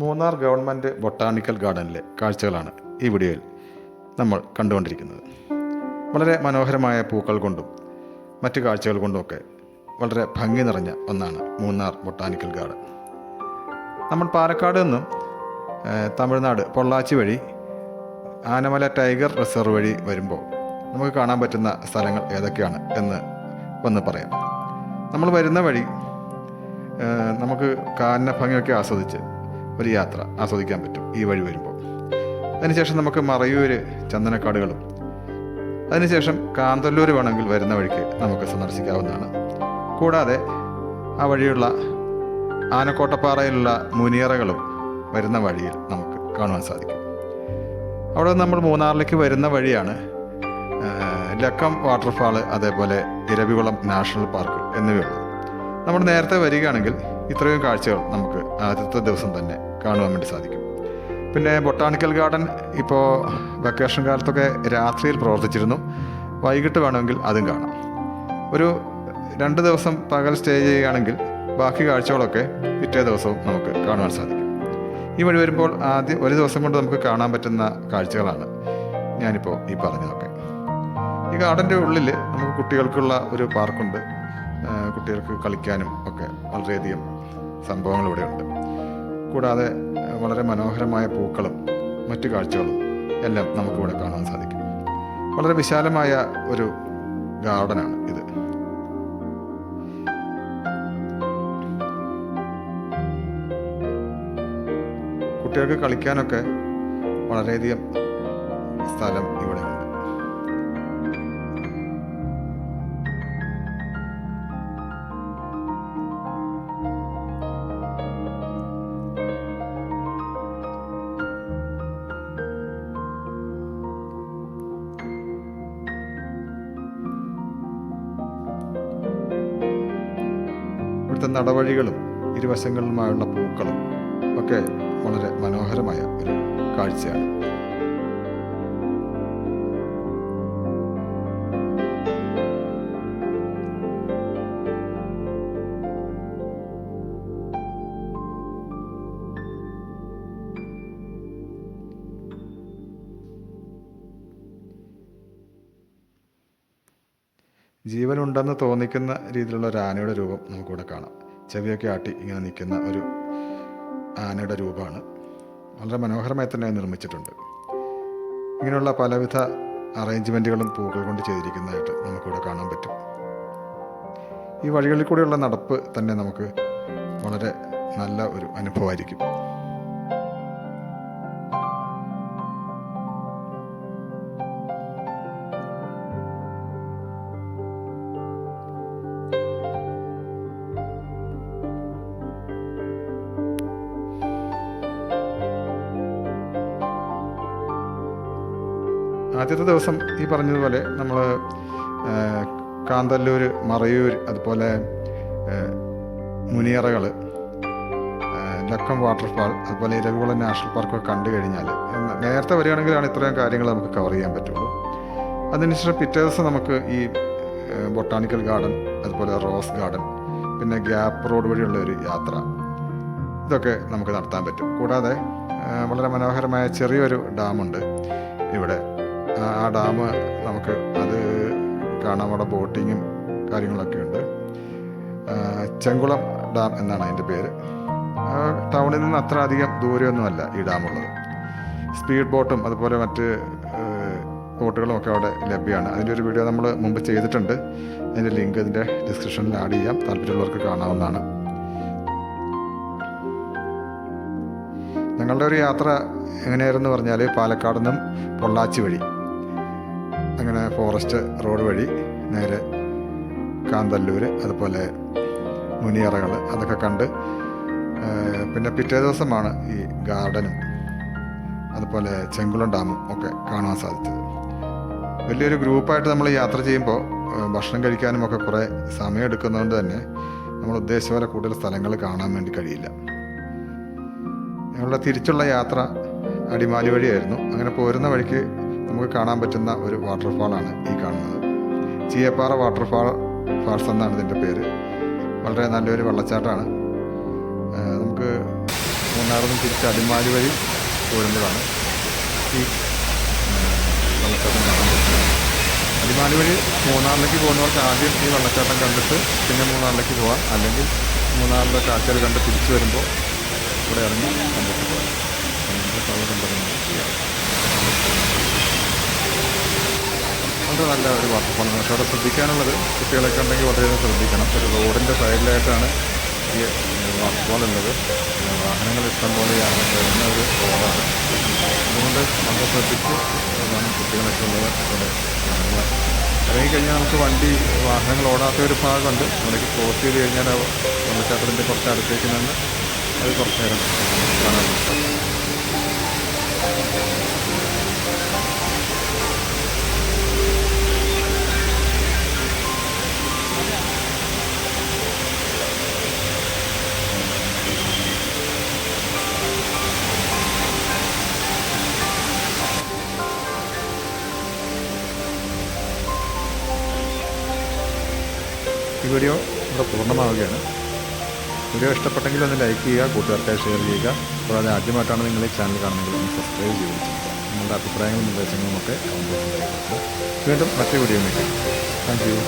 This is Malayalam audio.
മൂന്നാർ ഗവൺമെന്റ് ബൊട്ടാണിക്കൽ ഗാർഡനിലെ കാഴ്ചകളാണ് ഈ വീഡിയോയിൽ നമ്മൾ കണ്ടുകൊണ്ടിരിക്കുന്നത്. വളരെ മനോഹരമായ പൂക്കൾ കൊണ്ടും മറ്റു കാഴ്ചകൾ കൊണ്ടുമൊക്കെ വളരെ ഭംഗി നിറഞ്ഞ ഒന്നാണ് മൂന്നാർ ബൊട്ടാണിക്കൽ ഗാർഡൻ. നമ്മൾ പാലക്കാട് നിന്നും തമിഴ്നാട് പൊള്ളാച്ചി വഴി ആനമല ടൈഗർ റിസർവ് വഴി വരുമ്പോൾ നമുക്ക് കാണാൻ പറ്റുന്ന സ്ഥലങ്ങൾ ഏതൊക്കെയാണ് എന്ന് ഒന്ന് പറയാം. നമ്മൾ വരുന്ന വഴി നമുക്ക് കാലിന ഭംഗിയൊക്കെ ആസ്വദിച്ച് ഒരു യാത്ര ആസ്വദിക്കാൻ പറ്റും ഈ വഴി വരുമ്പോൾ. അതിനുശേഷം നമുക്ക് മറയൂർ ചന്ദനക്കാടുകളും അതിനുശേഷം കാന്തല്ലൂർ വേണമെങ്കിൽ വരുന്ന വഴിക്ക് നമുക്ക് സന്ദർശിക്കാവുന്നതാണ്. കൂടാതെ ആ വഴിയുള്ള ആനക്കോട്ടപ്പാറയിലുള്ള മുനിയറകളും വരുന്ന വഴിയിൽ നമുക്ക് കാണുവാൻ സാധിക്കും. അവിടെ നമ്മൾ മൂന്നാറിലേക്ക് വരുന്ന വഴിയാണ് ലക്കം വാട്ടർഫാൾ അതേപോലെ ഇരവികുളം നാഷണൽ പാർക്ക് എന്നിവയുള്ളത്. നമ്മൾ നേരത്തെ വരികയാണെങ്കിൽ ഇത്രയും കാഴ്ചകൾ നമുക്ക് ആദ്യത്തെ ദിവസം തന്നെ കാണുവാൻ വേണ്ടി സാധിക്കും. പിന്നെ ബൊട്ടാണിക്കൽ ഗാർഡൻ ഇപ്പോൾ വെക്കേഷൻ കാലത്തൊക്കെ രാത്രിയിൽ പ്രവർത്തിച്ചിരുന്നു. വൈകിട്ട് വേണമെങ്കിൽ അതും കാണാം. ഒരു രണ്ട് ദിവസം പകൽ സ്റ്റേ ചെയ്യുകയാണെങ്കിൽ ബാക്കി കാഴ്ചകളൊക്കെ പിറ്റേ ദിവസവും നമുക്ക് കാണുവാൻ സാധിക്കും. ഈ വഴി വരുമ്പോൾ ആദ്യം ഒരു ദിവസം കൊണ്ട് നമുക്ക് കാണാൻ പറ്റുന്ന കാഴ്ചകളാണ് ഞാനിപ്പോൾ ഈ പറഞ്ഞതൊക്കെ. ഈ ഗാർഡന്റെ ഉള്ളിൽ നമുക്ക് കുട്ടികൾക്കുള്ള ഒരു പാർക്കുണ്ട്. കുട്ടികൾക്ക് കളിക്കാനും ഒക്കെ വളരെയധികം സംഭവങ്ങൾ ഇവിടെയുണ്ട്. കൂടാതെ വളരെ മനോഹരമായ പൂക്കളും മറ്റു കാഴ്ചകളും എല്ലാം നമുക്കിവിടെ കാണാൻ സാധിക്കും. വളരെ വിശാലമായ ഒരു ഗാർഡനാണ് ഇത്. കുട്ടികൾക്ക് കളിക്കാനൊക്കെ വളരെയധികം സ്ഥലം ഇവിടുത്തെ നടവഴികളും ഇരുവശങ്ങളിലുമായുള്ള പൂക്കളും ഒക്കെ വളരെ മനോഹരമായ ഒരു കാഴ്ചയാണ്. ജീവനുണ്ടെന്ന് തോന്നിക്കുന്ന രീതിയിലുള്ള ഒരു ആനയുടെ രൂപം നമുക്കിവിടെ കാണാം. ചെവിയൊക്കെ ആട്ടി ഇങ്ങനെ നിൽക്കുന്ന ഒരു ആനയുടെ രൂപമാണ്. വളരെ മനോഹരമായി തന്നെ നിർമ്മിച്ചിട്ടുണ്ട്. ഇങ്ങനെയുള്ള പലവിധ അറേഞ്ച്മെന്റുകളും പൂക്കൾ കൊണ്ട് ചെയ്തിരിക്കുന്നതായിട്ട് നമുക്കിവിടെ കാണാൻ പറ്റും. ഈ വഴികളിൽ കൂടെയുള്ള നടപ്പ് തന്നെ നമുക്ക് വളരെ നല്ല ഒരു അനുഭവമായിരിക്കും. ആദ്യത്തെ ദിവസം ഈ പറഞ്ഞതുപോലെ നമ്മൾ കാന്തല്ലൂർ മറയൂർ അതുപോലെ മുനിയറകൾ ലക്കം വാട്ടർഫാൾ അതുപോലെ ഇരവികുളം നാഷണൽ പാർക്കൊക്കെ കണ്ടു കഴിഞ്ഞാൽ നേരത്തെ വരികയാണെങ്കിലാണ് ഇത്രയും കാര്യങ്ങൾ നമുക്ക് കവർ ചെയ്യാൻ പറ്റുള്ളൂ. അതിനുശേഷം പിറ്റേ ദിവസം നമുക്ക് ഈ ബൊട്ടാണിക്കൽ ഗാർഡൻ അതുപോലെ റോസ് ഗാർഡൻ പിന്നെ ഗ്യാപ്പ് റോഡ് വഴിയുള്ള ഒരു യാത്ര ഇതൊക്കെ നമുക്ക് നടത്താൻ പറ്റും. കൂടാതെ വളരെ മനോഹരമായ ചെറിയൊരു ഡാമുണ്ട് ഇവിടെ. ആ- ഡാം നമുക്ക് അത് കാണാൻ അവിടെ ബോട്ടിങ്ങും കാര്യങ്ങളൊക്കെ ഉണ്ട്. ചെങ്കുളം ഡാം എന്നാണ് അതിന്റെ പേര്. ടൗണിൽ നിന്ന് അത്ര അധികം ദൂരമൊന്നുമല്ല ഈ ഡാമുള്ളത്. സ്പീഡ് ബോട്ടും അതുപോലെ മറ്റ് ബോട്ടുകളും ഒക്കെ അവിടെ ലഭ്യമാണ്. അതിന്റെ ഒരു വീഡിയോ നമ്മൾ മുമ്പ് ചെയ്തിട്ടുണ്ട്. അതിന്റെ ലിങ്ക് ഇതിന്റെ ഡിസ്ക്രിപ്ഷനിൽ ആഡ് ചെയ്യാം. താല്പര്യമുള്ളവർക്ക് കാണാവുന്നതാണ്. ഞങ്ങളുടെ ഒരു യാത്ര എങ്ങനെയായിരുന്നു പറഞ്ഞാൽ പാലക്കാട് നിന്നും പൊള്ളാച്ചി വഴി. അങ്ങനെ ഫോറസ്റ്റ് റോഡ് വഴി നേരെ കാന്തല്ലൂർ അതുപോലെ മുനിയറകൾ അതൊക്കെ കണ്ട് പിന്നെ പിറ്റേ ദിവസമാണ് ഈ ഗാർഡനും അതുപോലെ ചെങ്കുളം ഡാമും ഒക്കെ കാണാൻ സാധിച്ചത്. വലിയൊരു ഗ്രൂപ്പായിട്ട് നമ്മൾ യാത്ര ചെയ്യുമ്പോൾ ഭക്ഷണം കഴിക്കാനും ഒക്കെ കുറേ സമയം എടുക്കുന്നതുകൊണ്ട് തന്നെ നമ്മൾ ഉദ്ദേശിച്ച പോലെ കൂടുതൽ സ്ഥലങ്ങൾ കാണാൻ വേണ്ടി കഴിയില്ല. ഞങ്ങളുടെ തിരിച്ചുള്ള യാത്ര അടിമാലി വഴിയായിരുന്നു. അങ്ങനെ പോരുന്ന വഴിക്ക് നമുക്ക് കാണാൻ പറ്റുന്ന ഒരു വാട്ടർഫാളാണ് ഈ കാണുന്നത്. ചീയപ്പാറ വാട്ടർഫാൾ ഫാൾസ് എന്നാണ് ഇതിന്റെ പേര്. വളരെ നല്ലൊരു വെള്ളച്ചാട്ടമാണ്. നമുക്ക് മന്നാറിൽ നിന്ന് തിരിച്ച് അടിമാലി വഴി പോരുമ്പോഴാണ് ഈ വെള്ളച്ചാട്ടം അടിമാലി വഴി മൂന്നാറിലേക്ക് പോകുന്നവർക്ക് ആദ്യം ഈ വെള്ളച്ചാട്ടം കണ്ടിട്ട് പിന്നെ മൂന്നാറിലേക്ക് പോകാം അല്ലെങ്കിൽ മൂന്നാറിലെ കാഴ്ചകൾ കണ്ട് തിരിച്ചു വരുമ്പോൾ ഇവിടെ ഇറങ്ങി കണ്ടിട്ട് പോകാം വളരെ നല്ല ഒരു വാട്ടർഫാളാണ് പക്ഷേ അവിടെ ശ്രദ്ധിക്കാനുള്ളത് കുട്ടികളൊക്കെ ഉണ്ടെങ്കിൽ വളരെയധികം ശ്രദ്ധിക്കണം. ഒരു റോഡിന്റെ സൈഡിലായിട്ടാണ് ഈ വാട്ടർഫാൾ ഉള്ളത്. വാഹനങ്ങൾ ഇഷ്ടം പോലെ യാത്ര വരുന്ന ഒരു റോഡാണ് അതുകൊണ്ട് നമ്മൾ ശ്രദ്ധിച്ച് കുട്ടികളൊക്കെ ഉള്ളത്. അവിടെ ഇറങ്ങി കഴിഞ്ഞാൽ നമുക്ക് വണ്ടി വാഹനങ്ങൾ ഓടാത്ത ഒരു ഭാഗമുണ്ട്. അവിടേക്ക് ക്രോസ് ചെയ്ത് കഴിഞ്ഞാൽ വെള്ളച്ചാട്ടത്തിന്റെ കുറച്ച് അടുത്തേക്ക് നിന്ന് അത് കുറച്ച് നേരം കാണാൻ സാധിക്കും വീഡിയോ ഇവിടെ പൂർണമാവുകയാണ്. വീഡിയോ ഇഷ്ടപ്പെട്ടെങ്കിൽ ഒന്ന് ലൈക്ക് ചെയ്യുക കൂട്ടുകാർക്കായി ഷെയർ ചെയ്യുക. കൂടാതെ ആദ്യമായിട്ടാണ് നിങ്ങൾ ഈ ചാനൽ കാണുന്നെങ്കിൽ ഒന്ന് സബ്സ്ക്രൈബ് ചെയ്ത് നിങ്ങളുടെ അഭിപ്രായങ്ങളും നിർദ്ദേശങ്ങളും ഒക്കെ കമന്റ് ബോക്സിൽ വീണ്ടും മറ്റേ വീഡിയോ താങ്ക് യു